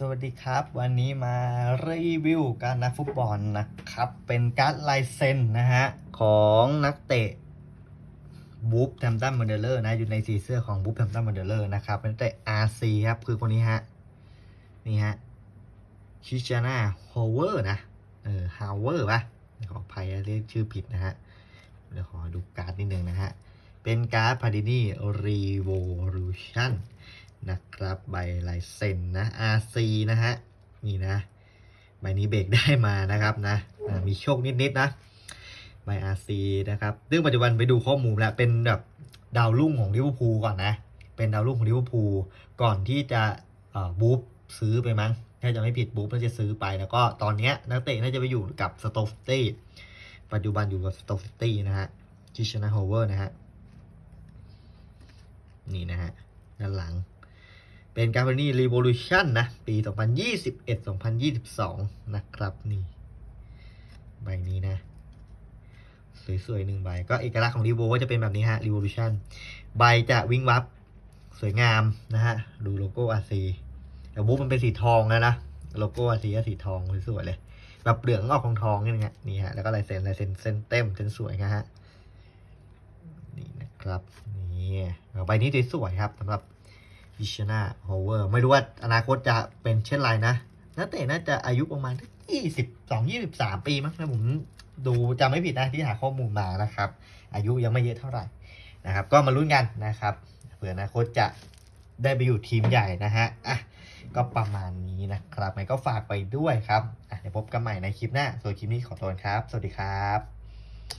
สวัสดีครับ วันนี้มารีวิวการนักฟุตบอลนะครับ เป็นการ์ดลายเซ็นนะฮะ ของนักเตะบูฟแทมตันมอนเดเลอร์นะ อยู่ในสีเสื้อของบูฟแทมตันมอนเดเลอร์นะครับ เป็นนักเตะ RC ครับ คือคนนี้ฮะ นี่ฮะชิชาน่าโฮเวอร์นะ เออฮาวเวอร์ปะขออภัยเรียกชื่อผิดนะฮะ เดี๋ยวขอดูการ์ดนิดนึงนะฮะ เป็นการ์ดพาดินี่รีโวลูชั่น นะครับใบลายเซ็นนะ RC นะฮะนี่นะใบนี้เบรกได้มานะครับนะมีโชคนิดๆนะใบ RC นะครับซึ่งปัจจุบันไปดูข้อมูลแล้วเป็นแบบดาวรุ่งของลิเวอร์พูลก่อนนะ เป็นดาวรุ่งของลิเวอร์พูลก่อนที่จะบูฟซื้อไปมั้งถ้าจะไม่ผิดบูฟน่าจะซื้อไปแล้วก็ตอนนี้นักเตะน่าจะไปอยู่กับสโตฟตี้ปัจจุบันอยู่กับสโตฟตี้นะฮะชิชนาโฮเวอร์นะฮะนี่นะฮะด้านหลัง เป็นการ a นี่ Revolution นะ ปี 2021-2022 นะครับนี่ใบนี้นะ สวยๆหนึ่งใบ ก็เอกลักษณ์ของ r e v o ก็จะเป็นแบบนี้ฮะ Revolution ใบจะวิ่งวับ สวยงามนะฮะ ดูโลโก้ RC แต่บุ๊มันเป็นสีทองแล้วนะ โลโก้ RC ก็สีทองสวยๆเลย แบบเหลืองออกทองทองนี่นะนี่ฮะ แล้วก็ลายเซ็นลายเซ็นเส้นเต็มเส้นสวยนะฮะ นี่นะครับ นี่ใบนี้สวยๆครับสำหรับ อิชนาโฮเวอร์ ไม่รู้ว่าอนาคตจะเป็นเช่นไรนะนักเตะน่าจะอายุประมาณยี่สิบสองยี่สิบสามปีมั้งถ้าผมดูจำไม่ผิดนะที่หาข้อมูลมานะครับ อายุยังไม่เยอะเท่าไหร่นะครับ ก็มาลุ้นกันนะครับเผื่ออนาคตจะได้ไปอยู่ทีมใหญ่นะฮะอะก็ประมาณนี้นะครับไงก็ฝากไปด้วยครับอะเดี๋ยวพบกันใหม่ในคลิปหน้าส่วนคลิปนี้ขอตัวครับ สวัสดีครับ